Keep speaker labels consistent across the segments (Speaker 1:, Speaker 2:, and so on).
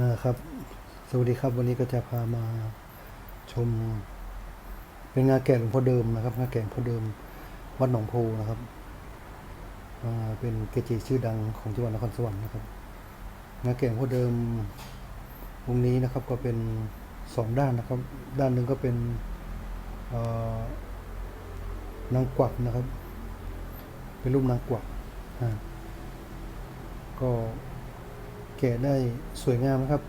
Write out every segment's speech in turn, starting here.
Speaker 1: อ่าครับ สวัสดีครับวันนี้ก็จะพามาชม เป็นงานแกะหลวงพ่อเดิมนะครับงานแกะหลวงพ่อเดิมวัดหนองโพนะครับอ่าเป็นเกจิชื่อดังของจังหวัดนครสวรรค์นะครับงานแกะหลวงพ่อเดิมองค์นี้นะครับก็เป็นสองด้านนะครับ ด้านหนึ่งก็เป็นนางกวักนะครับ เป็นรูปนางกวักอ่าก็ แกะได้สวยงามนะครับ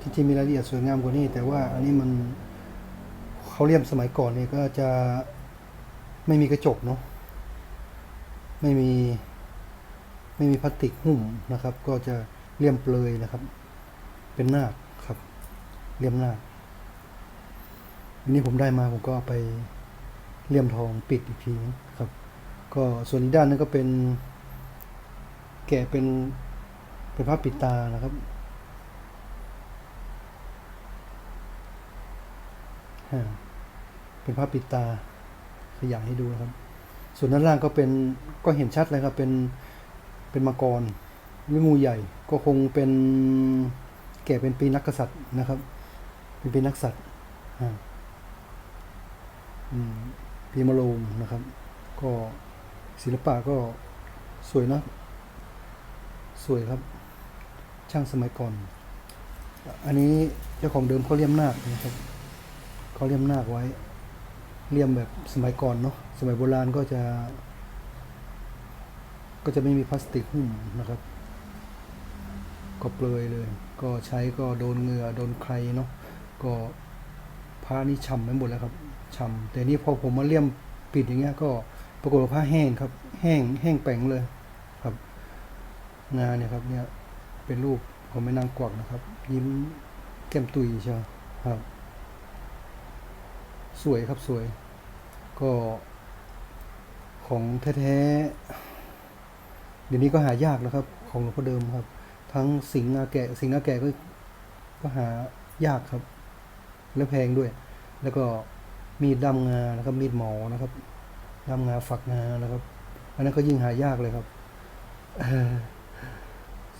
Speaker 1: ที่จริงมีรายละเอียดสวยงามกว่านี้ แต่ว่าอันนี้มันเขาเรียมสมัยก่อนเนี่ยก็จะไม่มีกระจกเนาะไม่มีไม่มีพลาสติกหุ้มนะครับ ก็จะเลี่ยมเปลยนะครับ เป็นหน้าครับเลี่ยมหน้าอันนี้ผมได้มาผมก็เอาไปเลี่ยมทองปิดอีกทีครับ ก็ส่วนอีกด้านนึงก็เป็น แกะเป็น เป็นผ้าปิดตานะครับเป็นผ้าปิดตาขยายให้ดูนะครับ ส่วนด้านล่างก็เป็นก็เห็นชัดเลยครับเป็นเป็นมังกรหรืองูใหญ่ก็คงเป็นแก่เป็นปีนักกษัตริย์นะครับ เป็นปีนักษัตริย์ปีมะโรงนะครับ ก็ศิลปะก็สวยนะ สวยครับ ช่างสมัยก่อน อันนี้เจ้าของเดิมเขาเลี่ยมนาคนะครับเขาเลี่ยมนาคไว้ เลี่ยมแบบสมัยก่อนเนาะสมัยโบราณก็จะ ก็จะไม่มีพลาสติกหุ้มนะครับ ก็เปลยเลย ก็ใช้ก็โดนเหงื่อโดนใครเนาะก็ผ้านี่ฉ่ำไปหมดแล้วครับฉ่ำแต่นี่พอผมมาเลี่ยมปิดอย่างเงี้ยก็ปรากฏว่าผ้าแห้งครับ แห้งแห้งแป๋งเลย งานเนี่ยครับเนี่ยเป็นรูปของแม่นางกวักนะครับ ยิ้มแก้มตุยใช่ไหมครับ สวยครับสวย ก็ของแท้ๆเดี๋ยวนี้ก็หายากนะครับ ของหลวงพ่อเดิมครับ ทั้งสิงห์อาแกะสิงห์อาแกะก็ก็หายากครับ และแพงด้วย แล้วก็มีดดำงานะครับมีดหมอนะครับดำงาฝักงานะครับ อันนั้นก็ยิ่งหายากเลยครับ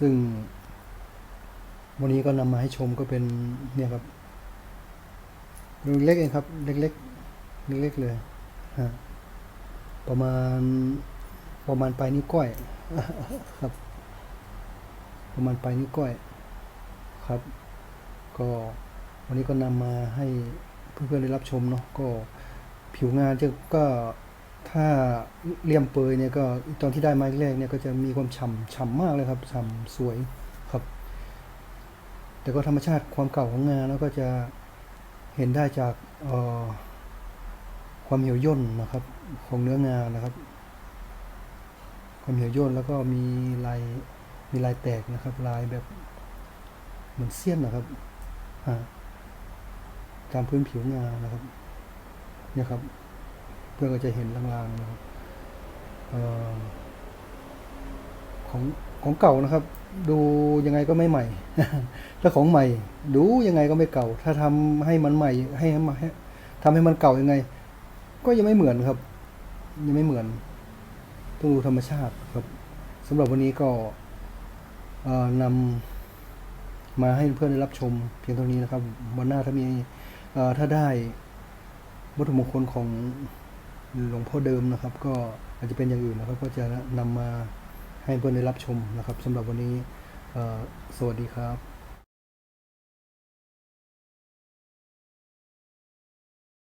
Speaker 1: ซึ่ง วันนี้ก็นำมาให้ชมก็เป็นเนี่ยครับเล็กเองครับ เล็กๆเล็กๆเลยฮะประมาณประมาณปลายนิ้วก้อยครับ ประมาณปลายนิ้วก้อยครับ ก็วันนี้ก็นำมาให้เพื่อนๆได้รับชมเนาะก็ผิวงานจะก็ ถ้าเลี่ยมเปยเนี่ยก็ตอนที่ได้ไมาแรกเนี่ยก็จะมีความฉ่ำฉ่ำมากเลยครับฉ่ำสวยครับ แต่ก็ธรรมชาติความเก่าของงานแล้วก็จะเห็นได้จากความเหี่ยวย่นนะครับของเนื้องานนะครับ ความเหี่ยวย่นแล้วก็มีลายมีลายแตกนะครับ ลายแบบเหมือนเสี้ยนนะครับตามพื้นผิวงานนะครับเนี่ยครับ เพื่อนก็จะเห็นลางๆนะครับออของของเก่านะครับ ดูยังไงก็ไม่ใหม่ ถ้าของใหม่ ดูยังไงก็ไม่เก่า ถ้าทำให้มันใหม่ ให้ให้ทำให้มันเก่ายังไง ก็ยังไม่เหมือนครับ ยังไม่เหมือนต้องดูธรรมชาติครับสำหรับวันนี้ก็เอ่อนำมาให้เพื่อนได้รับชมเพียงเท่านี้นะครับ วันหน้าถ้ามีถ้าได้วัตถุมงคลของ หลวงพ่อเดิมนะครับ ก็อาจจะเป็นอย่างอื่นนะครับ ก็จะนำมาให้เพื่อนได้รับชมนะครับสำหรับวันนี้สวัสดีครับ